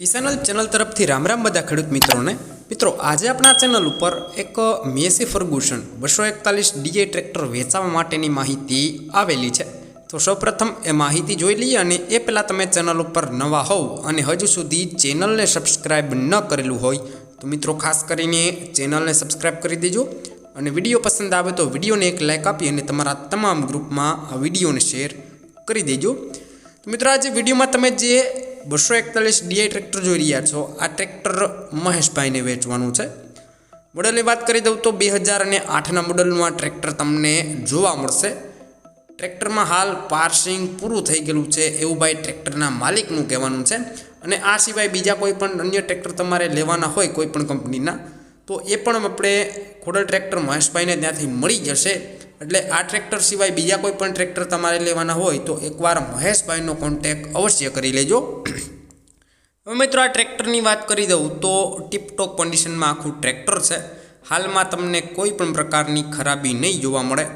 કિસાનલ channel તરફથી રામ રામ બધા ખેડૂત મિત્રોને. મિત્રો, આજે આપણા ચેનલ ઉપર એક મેસી ફર્ગુસન બસો એકતાલીસ ડીએ ટ્રેક્ટર વેચાવા માટેની માહિતી આવેલી છે. તો સૌપ્રથમ એ માહિતી જોઈ લઈએ અને એ પહેલાં તમે ચેનલ ઉપર નવા હોવ અને હજુ સુધી ચેનલને સબસ્ક્રાઈબ ન કરેલું હોય, તો મિત્રો ખાસ કરીને ચેનલને સબસ્ક્રાઈબ કરી દેજો. અને વીડિયો પસંદ આવે તો વિડીયોને એક લાઇક આપી અને તમારા તમામ ગ્રુપમાં આ વિડીયોને શેર કરી દેજો. મિત્રો, આજે વિડીયોમાં તમે જે બસો એકતાલીસ ડીઆઈ ટ્રેક્ટર જોઈ રહ્યા છો. આ ટ્રેક્ટર મહેશભાઈને વેચવાનું છે. મોડલની વાત કરી દઉં તો બે હજાર અને આઠના મોડલનું આ ટ્રેક્ટર તમને જોવા મળશે. ટ્રેક્ટરમાં હાલ પાર્સિંગ પૂરું થઈ ગયેલું છે એવું ભાઈ ટ્રેક્ટરના માલિકનું કહેવાનું છે. અને આ સિવાય બીજા કોઈ પણ અન્ય ટ્રેક્ટર તમારે લેવાના હોય કોઈ પણ કંપનીના તો એ પણ આપણે ખોડલ ટ્રેક્ટર મહેશભાઈને ત્યાંથી મળી જશે. એટલે આ ટ્રેક્ટર સિવાય બીજા કોઈ પણ ટ્રેક્ટર તમારે લેવાના હોય તો એકવાર મહેશભાઈનો કોન્ટેક અવશ્ય કરી લેજો. હવે મિત્રો આ ટ્રેક્ટરની વાત કરી દઉં તો ટીપટોપ કન્ડિશનમાં આખું ટ્રેક્ટર છે. હાલમાં તમને કોઈ પણ પ્રકારની ખરાબી નહીં જોવા મળે.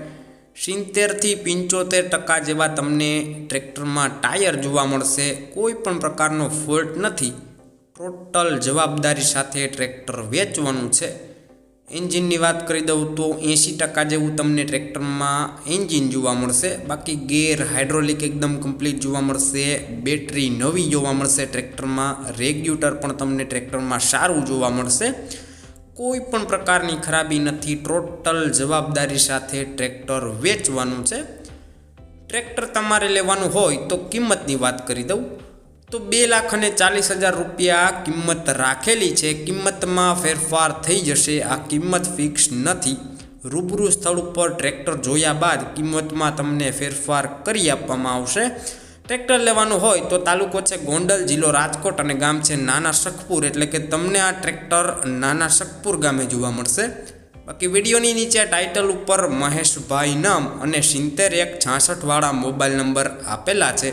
સિત્તેરથી પંચોતેર ટકા જેવા તમને ટ્રેક્ટરમાં ટાયર જોવા મળશે. કોઈ પણ પ્રકારનો ફોલ્ટ નથી. ટોટલ જવાબદારી સાથે ટ્રેક્ટર વેચવાનું છે. એન્જિનની વાત કરી દઉં તો એંશી ટકા જેવું તમને ટ્રેક્ટરમાં એન્જિન જોવા મળશે. બાકી ગેર હાઇડ્રોલિક એકદમ કમ્પ્લીટ જોવા મળશે. બેટરી નવી જોવા મળશે ટ્રેક્ટરમાં. રેગ્યુટર પણ તમને ટ્રેક્ટરમાં સારું જોવા મળશે. કોઈ પણ પ્રકારની ખરાબી નથી. ટોટલ જવાબદારી સાથે ટ્રેક્ટર વેચવાનું છે. ટ્રેક્ટર તમારે લેવાનું હોય તો કિંમતની વાત કરી દઉં. તો બે લાખ અને ચાલીસ હજાર રૂપિયા કિંમત રાખેલી છે. કિંમતમાં ફેરફાર થઈ જશે. આ કિંમત ફિક્સ નથી. રૂબરૂ સ્થળ ઉપર ટ્રેક્ટર જોયા બાદ કિંમતમાં તમને ફેરફાર કરી આપવામાં આવશે. ટ્રેક્ટર લેવાનું હોય તો તાલુકો છે ગોંડલ, જિલ્લો રાજકોટ અને ગામ છે નાના શખપુર એટલે કે તમને આ ટ્રેક્ટર નાના શખપુર ગામે જોવા મળશે. બાકી વિડીયોની નીચે ટાઇટલ ઉપર મહેશભાઈ નામ અને સિત્તેર એક છાસઠવાળા મોબાઈલ નંબર આપેલા છે.